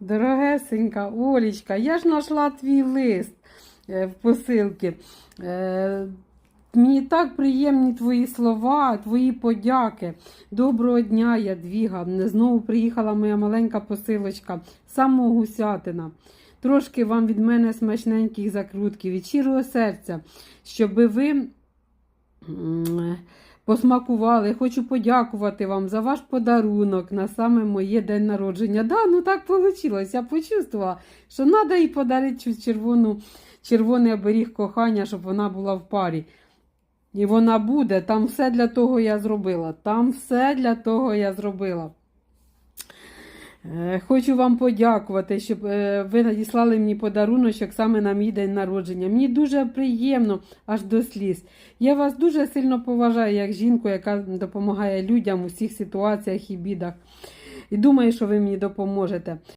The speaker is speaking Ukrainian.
Дорогесенька Олічка, я ж знайшла твій лист е, в посилці. Е, Мені так приємні твої слова, твої подяки. Доброго дня, Ядвіга. Знову приїхала моя маленька посилочка самого Гусятина. Трошки вам від мене смачненьких закрутків від щирого серця, щоб ви посмакували. Хочу подякувати вам за ваш подарунок на саме моє день народження. Да, ну так вийшло. Я почувствувала, що треба їй подарити червону, червоний оберіг кохання, щоб вона була в парі. І вона буде. Там все для того я зробила. Там все для того я зробила. Е, Хочу вам подякувати, щоб е, ви надіслали мені подаруночок саме на мій день народження. Мені дуже приємно аж до сліз. Я вас дуже сильно поважаю як жінку, яка допомагає людям у всіх ситуаціях і бідах. І думаю, що ви мені допоможете.